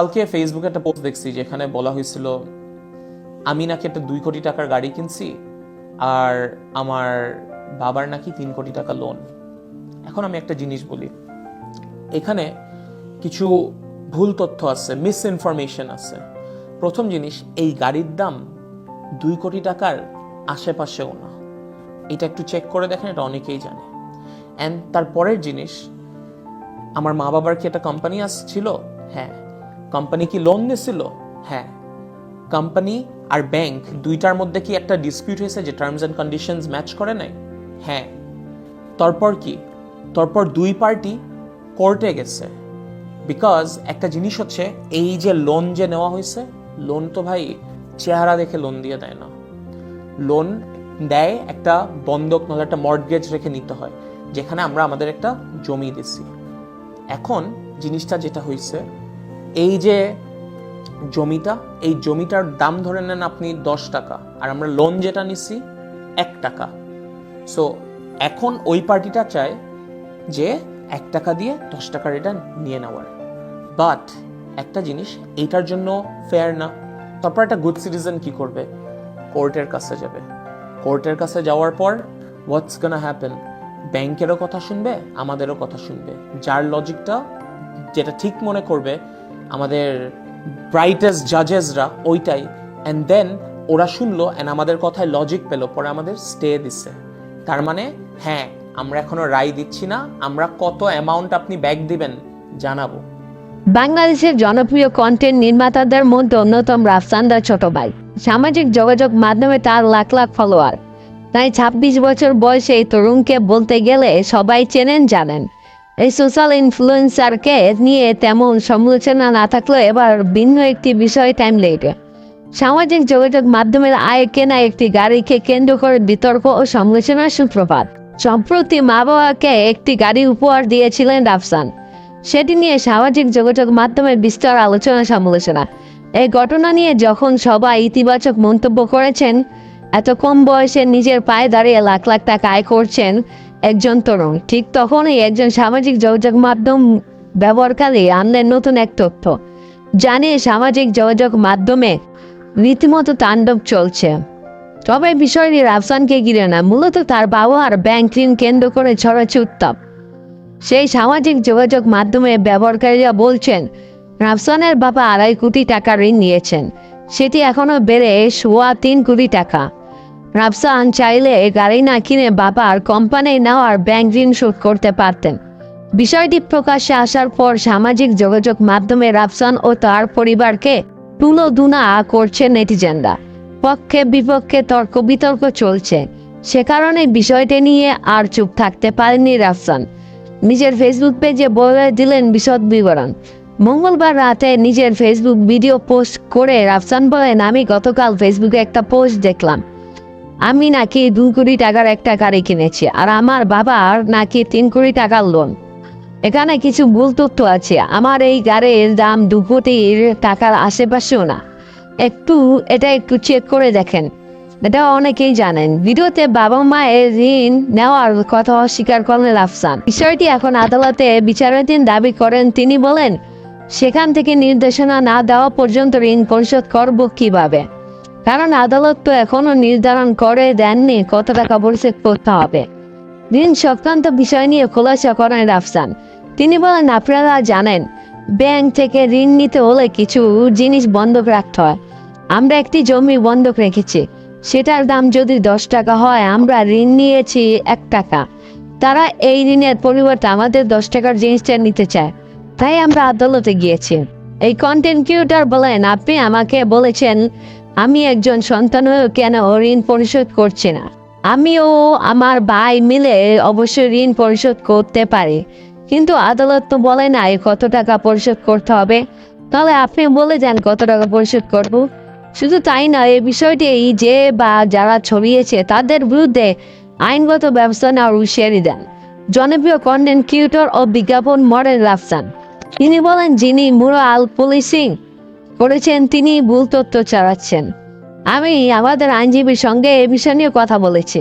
কালকে ফেসবুকে একটা পোস্ট দেখছি যেখানে বলা হয়েছিল, আমি নাকি একটা দুই কোটি টাকার গাড়ি কিনছি আর আমার বাবার নাকি তিন কোটি টাকা লোন এখন আমি একটা জিনিস বলি, এখানে কিছু ভুল তথ্য আছে মিস ইনফরমেশন আছে। প্রথম জিনিস, এই গাড়ির দাম দুই কোটি টাকার আশেপাশেও না। এটা একটু চেক করে দেখেন, এটা অনেকেই জানে। অ্যান্ড তারপরের জিনিস, আমার মা বাবার কি একটা কোম্পানি আসছিল? হ্যাঁ কোম্পানি কি লোন নিছিল হ্যাঁ। কোম্পানি আর ব্যাংক দুইটার মধ্যে কি একটা ডিসপিউট হয়েছে যে টার্মস অ্যান্ড কন্ডিশনস ম্যাচ করে নাই? হ্যাঁ। তারপর কি? তারপর দুই পার্টি কোর্টে গেছে। বিকজ একটা জিনিস হচ্ছে এই যে লোন যে নেওয়া হয়েছে লোন তো ভাই চেহারা দেখে লোন দিয়ে দেয় না। লোন দেয় একটা বন্ধক নাহলে একটা মর্টগেজ রেখে নিতে হয় যেখানে আমরা আমাদের একটা জমি দিছি। এখন জিনিসটা যেটা হয়েছে এই যে জমিটা, এই জমিটার দাম ধরে নেন আপনি দশ টাকা, আর আমরা লোন যেটা নিছি এক টাকা। সো এখন ওই পার্টিটা চায় যে এক টাকা দিয়ে দশ টাকার এটা নিয়ে নেওয়ার। বাট একটা জিনিস এইটার জন্য ফেয়ার না। তারপর একটা গুড সিটিজেন কি করবে? কোর্টের কাছে যাবে। কোর্টের কাছে যাওয়ার পর হোয়াটস গানা হ্যাপেন ব্যাংকেরও কথা শুনবে, আমাদেরও কথা শুনবে। যার লজিকটা যেটা ঠিক মনে করবে আমাদের ব্রাইটেস্ট জাজেসরা ওইটাই। অ্যান্ড দেন ওরা শুনলো অ্যান্ড আমাদের কথায় লজিক পেল, পরে আমাদের স্টে দিছে। তার মানে হ্যাঁ আমরা এখনও রায় দিচ্ছি না, আমরা কত অ্যামাউন্ট আপনি ব্যাক দিবেন জানাব। বাংলাদেশের জনপ্রিয় কন্টেন্ট নির্মাতাদের মধ্যে অন্যতম রাফসান্দার ছোট ভাই। সামাজিক যোগাযোগ মাধ্যমে তার লাখ লাখ ফলোয়ার তাই ছাব্বিশ বছর বয়সে এই তরুণকে বলতে গেলে সবাই চেনেন, জানেন। এই সোশ্যাল ইনফ্লুয়েন্সারকে নিয়ে তেমন সমালোচনা না থাকলেও এবার ভিন্ন একটি বিষয় টাইম লেগে সামাজিক যোগাযোগ মাধ্যমের আয় কেনা একটি গাড়িকে কেন্দ্র করে বিতর্ক ও সমালোচনার সূত্রপাত। সম্প্রতি মা বাবাকে একটি গাড়ি উপহার দিয়েছিলেন রাফসান। সেটি নিয়ে সামাজিক যোগাযোগ মাধ্যমের বিস্তর আলোচনা সমালোচনা। এই ঘটনা নিয়ে যখন সবাই ইতিবাচক মন্তব্য করেছেন, এত কম বয়সে নিজের পায়ে দাঁড়িয়ে লাখ লাখ টাকা আয় করছেন একজন তরুণ। ঠিক তখনই একজন সামাজিক যোগাযোগ মাধ্যম ব্যবহারকারী আনলেন নতুন এক তথ্য। জানিয়ে সামাজিক যোগাযোগ মাধ্যমে রীতিমতো তাণ্ডব চলছে। তবে বিষয়টি রাফসানকে ঘিরে না, মূলত তার বাবা আর ব্যাংক ঋণ কেন্দ্র করে ছড়াচ্ছে উত্তাপ। সেই সামাজিক যোগাযোগ মাধ্যমে ব্যবহারকারীরা বলছেন, রাফসানের বাবা আড়াই কোটি টাকা ঋণ নিয়েছেন। সেটি এখনও বেড়ে সোয়া তিন কোটি টাকা। রাফসান চাইলে গাড়ি না কিনে বাবার কোম্পানি নেওয়ার ব্যাংক ঋণ শোধ করতে পারতেন। বিষয়টি প্রকাশ্যে আসার পর সামাজিক যোগাযোগ মাধ্যমে রাফসান ও তার পরিবারকে তুলো দুনা করছে নেটিজেনরা। পক্ষে বিপক্ষে তর্ক বিতর্ক চলছে। সে কারণে বিষয়টি নিয়ে আর চুপ থাকতে পারেননি রাফসান। নিজের ফেসবুক পেজে বলে দিলেন বিশদ বিবরণ। মঙ্গলবার রাতে নিজের ফেসবুক ভিডিও পোস্ট করে রাফসান বলেন, আমি গতকাল ফেসবুকে একটা পোস্ট দেখলাম। আমি নাকি দু কোটি টাকার একটা গাড়ি কিনেছি, আর আমার বাবার নাকি তিন কোটি টাকার লোন এখানে কিছু ভুল তথ্য আছে। আমার এই গাড়ির দাম দু কোটির টাকার আশেপাশেও না। একটু এটা একটু চেক করে দেখেন। এটা অনেকেই জানেন। ভিডিওতে বাবা মায়ের ঋণ নেওয়ার কথা অস্বীকার করলেন আফসান। বিষয়টি এখন আদালতে বিচারাধীন দাবি করেন তিনি বলেন, সেখান থেকে নির্দেশনা না দেওয়া পর্যন্ত ঋণ পরিশোধ করব কীভাবে? কারণ আদালত তো এখনও নির্ধারণ করে দেননি কত টাকা পরিশোধ করতে হবে। ঋণ সংক্রান্ত বিষয় নিয়ে খোলাসা করেন রাফসান। তিনি বলেন, আপনারা জানেন, ব্যাংক থেকে ঋণ নিতে হলে কিছু জিনিস বন্ধক রাখতে হয়। আমরা একটি জমি বন্ধক রেখেছি। সেটার দাম যদি দশ টাকা হয়, আমরা ঋণ নিয়েছি এক টাকা। তারা এই ঋণের পরিবর্তে আমাদের দশ টাকার জিনিসটা নিতে চায়। তাই আমরা আদালতে গিয়েছি। এই কন্টেন্ট ক্রিয়েটর বলেন, আপনি আমাকে বলেছেন আমি একজন সন্তান কেন ঋণ পরিশোধ করছি না? আমিও আমার ভাই মিলে অবশ্যই ঋণ পরিশোধ করতে পারি। কিন্তু আদালত তো বলে না কত টাকা পরিশোধ করতে হবে। তাহলে আপনি বলে যান কত টাকা পরিশোধ করব। শুধু তাই না, এই বিষয়টি যে বা যারা ছড়িয়েছে তাদের বিরুদ্ধে আইনগত ব্যবস্থা নেওয়ার হুঁশিয়ারি দেন। জনপ্রিয় কন্টেন্ট কিউটর ও বিজ্ঞাপন মডেল রাফসান। তিনি বলেন, যিনি মুরাল পুলিশিং করেছেন তিনি ভুল তথ্য চালাচ্ছেন। আমি আমাদের আইনজীবীর সঙ্গে এ বিষয় নিয়ে কথা বলেছি।